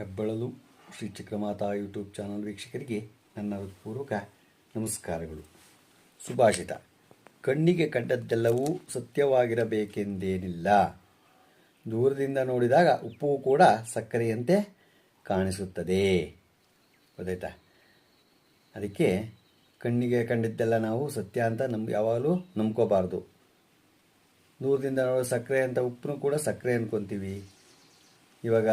ಹೆಬ್ಬಳಲು Shri Chakramata YouTube channel ವೀಕ್ಷಕರಿಗೆ ನನ್ನ ಹೃತ್ಪೂರ್ವಕ ನಮಸ್ಕಾರಗಳು. ಸುಭಾಷಿತ. ಕಣ್ಣಿಗೆ ಕಂಡದ್ದೆಲ್ಲವೂ ಸತ್ಯವಾಗಿರಬೇಕೆಂದೇನಿಲ್ಲ. ದೂರದಿಂದ ನೋಡಿದಾಗ ಉಪ್ಪು ಕೂಡ ಸಕ್ಕರೆಯಂತೆ ಕಾಣಿಸುತ್ತದೆ. ಗೊತ್ತಾಯ್ತಾ? ಅದಕ್ಕೆ ಕಣ್ಣಿಗೆ ಕಂಡಿದ್ದೆಲ್ಲ ನಾವು ಸತ್ಯ ಅಂತ ನಮ್ ಯಾವಾಗಲೂ ನಂಬ್ಕೋಬಾರ್ದು. ದೂರದಿಂದ ನೋಡೋ ಸಕ್ಕರೆ ಅಂತ ಉಪ್ಪನ್ನು ಕೂಡ ಸಕ್ಕರೆ ಅನ್ಕೊಂತೀವಿ. ಇವಾಗ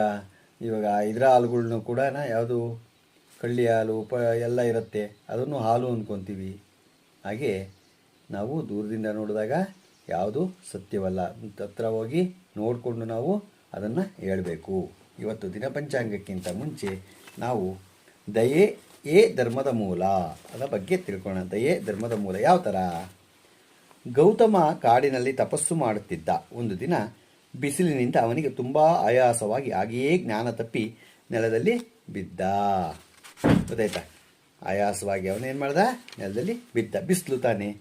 ಇವಾಗ ಇದರ ಹಾಲುಗಳ್ನು ಕೂಡ ಯಾವುದು ಕಳ್ಳಿ ಹಾಲು, ಉಪ, ಎಲ್ಲ ಇರುತ್ತೆ. ಅದನ್ನು ಹಾಲು ಅಂದ್ಕೊತೀವಿ ಹಾಗೆ ನಾವು ದೂರದಿಂದ ನೋಡಿದಾಗ ಯಾವುದು ಸತ್ಯವಲ್ಲ. ಹತ್ರ ಹೋಗಿ ನೋಡಿಕೊಂಡು ನಾವು ಅದನ್ನು ಹೇಳಬೇಕು. ಇವತ್ತು ದಿನ ಪಂಚಾಂಗಕ್ಕಿಂತ ಮುಂಚೆ ನಾವು ದಯೆ ಏ ಧರ್ಮದ ಮೂಲ ಅದರ ಬಗ್ಗೆ ತಿಳ್ಕೊಳ್ಳೋಣ ದಯೆ ಧರ್ಮದ ಮೂಲ ಯಾವ ಥರ ಗೌತಮ ಕಾಡಿನಲ್ಲಿ ತಪಸ್ಸು ಮಾಡುತ್ತಿದ್ದ. ಒಂದು ದಿನ ಬಿಸಿಲಿನಿಂದ ಅವನಿಗೆ ತುಂಬ ಆಯಾಸವಾಗಿ ಹಾಗೆಯೇ ಜ್ಞಾನ ತಪ್ಪಿ ನೆಲದಲ್ಲಿ ಬಿದ್ದ. ಗೊತ್ತಾಯ್ತಾ? ಆಯಾಸವಾಗಿ ಅವನೇನು ಮಾಡ್ದ? ನೆಲದಲ್ಲಿ ಬಿದ್ದ. ಬಿಸಿಲು ತಾನೆ.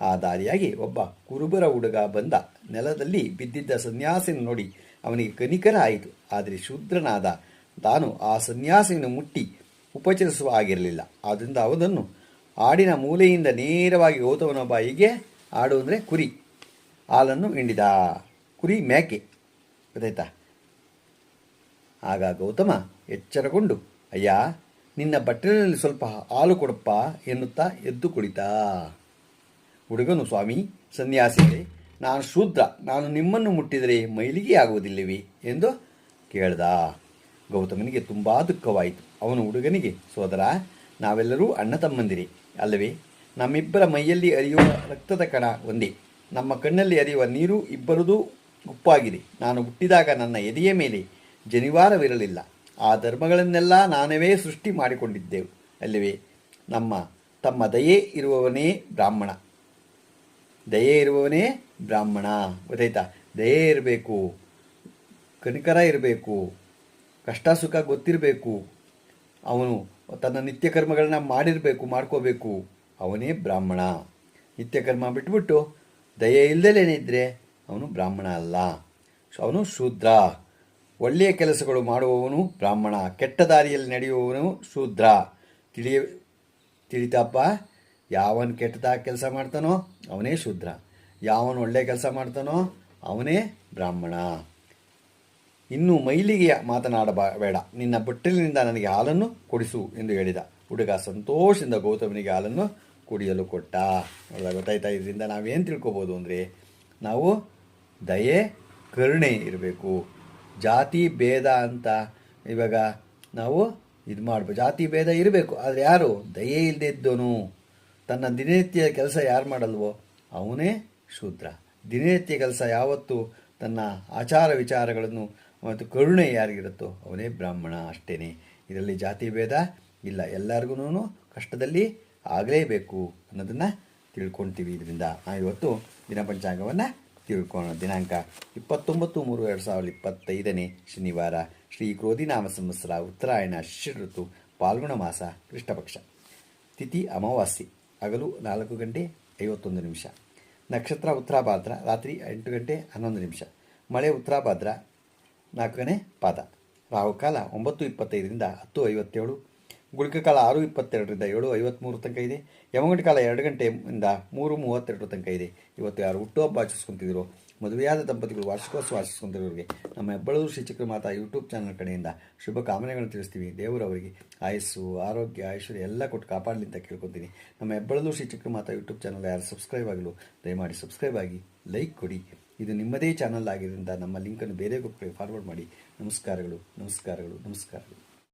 ಆ ದಾರಿಯಾಗಿ ಒಬ್ಬ ಕುರುಬರ ಹುಡುಗ ಬಂದ. ನೆಲದಲ್ಲಿ ಬಿದ್ದಿದ್ದ ಸನ್ಯಾಸಿನ ನೋಡಿ ಅವನಿಗೆ ಕನಿಕರ ಆಯಿತು. ಆದರೆ ಶೂದ್ರನಾದ ತಾನು ಆ ಸನ್ಯಾಸಿನ ಮುಟ್ಟಿ ಉಪಚರಿಸುವ ಆಗಿರಲಿಲ್ಲ. ಆದ್ದರಿಂದ ಅವನನ್ನು ಆಡಿನ ಮೂಲೆಯಿಂದ ನೇರವಾಗಿ ಹೋತವನ ಬಾಯಿಗೆ ಆಡು ಅಂದರೆ ಕುರಿ. ಹಾಲನ್ನು ಹಿಂಡಿದ. ಕುರಿ ಮೇಕೆ. ಗೊತ್ತಾಯ್ತಾ? ಆಗ ಗೌತಮ ಎಚ್ಚರಗೊಂಡು, ಅಯ್ಯ, ನಿನ್ನ ಬಟ್ಟಲಿನಲ್ಲಿ ಸ್ವಲ್ಪ ಹಾಲು ಕೊಡಪ್ಪ ಎನ್ನುತ್ತಾ ಎದ್ದು ಕುಳಿತ. ಹುಡುಗನು ಸ್ವಾಮಿ ಸನ್ಯಾಸಿಯೇ ನಾನು ಶೂದ್ರ, ನಾನು ನಿಮ್ಮನ್ನು ಮುಟ್ಟಿದರೆ ಮೈಲಿಗೆ ಆಗುವುದಿಲ್ಲವೇ? ಎಂದು ಕೇಳ್ದ. ಗೌತಮನಿಗೆ ತುಂಬ ದುಃಖವಾಯಿತು. ಅವನು ಹುಡುಗನಿಗೆ, ಸೋದರ, ನಾವೆಲ್ಲರೂ ಅಣ್ಣ ತಮ್ಮಂದಿರಿ, ಅಲ್ಲವೇ? ನಮ್ಮಿಬ್ಬರ ಮೈಯಲ್ಲಿ ಹರಿಯುವ ರಕ್ತದ ಕಣ ಒಂದೇ. ನಮ್ಮ ಕಣ್ಣಲ್ಲಿ ಹರಿಯುವ ನೀರು ಇಬ್ಬರದೂ ಉಪ್ಪಾಗಿದೆ ನಾನು ಹುಟ್ಟಿದಾಗ ನನ್ನ ಎದೆಯ ಮೇಲೆ ಜನಿವಾರವಿರಲಿಲ್ಲ. ಆ ಧರ್ಮಗಳನ್ನೆಲ್ಲ ನಾನವೇ ಸೃಷ್ಟಿ ಮಾಡಿಕೊಂಡಿದ್ದೆವು. ಅಲ್ಲವೇ, ನಮ್ಮ, ತಮ್ಮ ದಯೆ ಇರುವವನೇ ಬ್ರಾಹ್ಮಣ. ದಯೆ ಇರುವವನೇ ಬ್ರಾಹ್ಮಣ. ಗೊತ್ತಾಯ್ತಾ? ದಯೆ ಇರಬೇಕು, ಕನಿಕರ ಇರಬೇಕು, ಕಷ್ಟ ಸುಖ ಗೊತ್ತಿರಬೇಕು, ಅವನು ತನ್ನ ನಿತ್ಯ ಕರ್ಮಗಳನ್ನ ಮಾಡಿರಬೇಕು, ಮಾಡ್ಕೋಬೇಕು, ಅವನೇ ಬ್ರಾಹ್ಮಣ. ನಿತ್ಯ ಕರ್ಮ ಬಿಟ್ಬಿಟ್ಟು ದಯೆ ಇಲ್ಲದೇನೇನಿದ್ರೆ ಅವನು ಬ್ರಾಹ್ಮಣ ಅಲ್ಲ. ಅವನು ಶೂದ್ರ. ಒಳ್ಳೆಯ ಕೆಲಸಗಳು ಮಾಡುವವನು ಬ್ರಾಹ್ಮಣ. ಕೆಟ್ಟ ದಾರಿಯಲ್ಲಿ ನಡೆಯುವವನು ಶೂದ್ರ. ತಿಳಿಯ, ತಿಳಿತಪ್ಪ, ಯಾವನು ಕೆಟ್ಟದ ಕೆಲಸ ಮಾಡ್ತಾನೋ ಅವನೇ ಶೂದ್ರ. ಯಾವನು ಒಳ್ಳೆಯ ಕೆಲಸ ಮಾಡ್ತಾನೋ ಅವನೇ ಬ್ರಾಹ್ಮಣ. ಇನ್ನು ಮೈಲಿಗೆಯ ಮಾತನಾಡಬೇಡ ನಿನ್ನ ಬಟ್ಟಲಿನಿಂದ ನನಗೆ ಹಾಲನ್ನು ಕೊಡಿಸು ಎಂದು ಹೇಳಿದ. ಹುಡುಗ ಸಂತೋಷದಿಂದ ಗೌತಮನಿಗೆ ಹಾಲನ್ನು ಕುಡಿಯಲು ಕೊಟ್ಟ. ಗೊತ್ತಾಯ್ತಾ ಇದರಿಂದ ನಾವೇನು ತಿಳ್ಕೊಬೋದು ಅಂದರೆ, ನಾವು ದಯೆ, ಕರುಣೆ ಇರಬೇಕು. ಜಾತಿ ಭೇದ ಅಂತ ಇವಾಗ ನಾವು ಇದು ಮಾಡಬೇಕು ಜಾತಿ ಭೇದ ಇರಬೇಕು. ಆದರೆ ಯಾರು? ದಯೆ ಇಲ್ಲದೆ ಇದ್ದೋನು ತನ್ನ ದಿನನಿತ್ಯ ಕೆಲಸ ಯಾರು ಮಾಡಲ್ವೋ? ಅವನೇ ಶೂದ್ರ. ದಿನನಿತ್ಯ ಕೆಲಸ ಯಾವತ್ತು? ತನ್ನ ಆಚಾರ ವಿಚಾರಗಳನ್ನು ಮತ್ತು ಕರುಣೆ ಯಾರಿಗಿರುತ್ತೋ ಅವನೇ ಬ್ರಾಹ್ಮಣ ಅಷ್ಟೇ ಇದರಲ್ಲಿ ಜಾತಿ ಭೇದ ಇಲ್ಲ. ಎಲ್ಲರಿಗೂ ಕಷ್ಟದಲ್ಲಿ ಆಗಲೇಬೇಕು ಅನ್ನೋದನ್ನು ತಿಳ್ಕೊಳ್ತೀವಿ ಇದರಿಂದ. ಇವತ್ತು ದಿನ ಪಂಚಾಂಗವನ್ನು ತಿಳ್ಕೊಳ್ಳೋಣ ದಿನಾಂಕ ಇಪ್ಪತ್ತೊಂಬತ್ತು ಮೂರು ಎರಡು ಸಾವಿರದ ಇಪ್ಪತ್ತೈದನೇ ಶನಿವಾರ, ಶ್ರೀ ಕ್ರೋಧಿನಾಮ ಸಂವತ್ಸರ ಉತ್ತರಾಯಣ ಶಿಶಿರ ಋತು ಪಾಲ್ಗುಣ ಮಾಸ, ಕೃಷ್ಣಪಕ್ಷ. ತಿಥಿ ಅಮಾವಾಸ್ಯೆ, ಹಗಲು ನಾಲ್ಕು ಗಂಟೆ ಐವತ್ತೊಂದು ನಿಮಿಷ. ನಕ್ಷತ್ರ ಉತ್ತರಾಭಾದ್ರ, ರಾತ್ರಿ ಎಂಟು ಗಂಟೆ ಹನ್ನೊಂದು ನಿಮಿಷ. ಮಳೆ ಉತ್ತರಾಭಾದ್ರ ನಾಲ್ಕನೇ ಪಾದ. ರಾಹುಕಾಲ ಒಂಬತ್ತು ಇಪ್ಪತ್ತೈದರಿಂದ ಹತ್ತು ಐವತ್ತೇಳು. ಗುಳಿಕ ಕಾಲ ಆರು ಇಪ್ಪತ್ತೆರಡರಿಂದ ಏಳು ಐವತ್ತ್ಮೂರು ತನಕ ಇದೆ. ಯಮಗಂಟೆ ಕಾಲ ಎರಡು ಗಂಟೆಯಿಂದ ಮೂರು ಮೂವತ್ತೆರಡು ತನಕ ಇದೆ. ಇವತ್ತು ಯಾರು ಹುಟ್ಟುಹಬ್ಬ ಆಚರಿಸ್ಕೊಂತಿದ್ರು, ಮದುವೆಯಾದ ದಂಪತಿಗಳು ವಾರ್ಷಿಕೋತ್ಸವ ಆಚರಿಸ್ಕೊಂತಿರೋರಿಗೆ, ನಮ್ಮ ಹೆಬ್ಬಳೂರು ಶ್ರೀ ಚಕ್ರಮಾತಾ ಯೂಟ್ಯೂಬ್ ಚಾನಲ್ ಕಡೆಯಿಂದ ಶುಭ ಕಾಮನೆಗಳನ್ನು ತಿಳಿಸ್ತೀವಿ. ದೇವರವರಿಗೆ ಆಯಸ್ಸು, ಆರೋಗ್ಯ, ಐಶ್ವರ್ಯ ಎಲ್ಲ ಕೊಟ್ಟು ಕಾಪಾಡಲಿ ಅಂತ ಕೇಳ್ಕೊತೀನಿ. ನಮ್ಮ ಹೆಬ್ಬಳೂರು ಶ್ರೀ ಚಕ್ರಮಾತಾ ಯೂಟ್ಯೂಬ್ ಚಾನಲ್ ಯಾರು ಸಬ್ಸ್ಕ್ರೈಬ್ ಆಗಲು ದಯಮಾಡಿ ಸಬ್ಸ್ಕ್ರೈಬ್ ಆಗಿ ಲೈಕ್ ಕೊಡಿ. ಇದು ನಿಮ್ಮದೇ ಚಾನಲ್ ಆಗಿದ್ದರಿಂದ ನಮ್ಮ ಲಿಂಕನ್ನು ಬೇರೆ ಗ್ರೂಪ್ಗೆ ಫಾರ್ವರ್ಡ್ ಮಾಡಿ. ನಮಸ್ಕಾರಗಳು ನಮಸ್ಕಾರಗಳು ನಮಸ್ಕಾರಗಳು.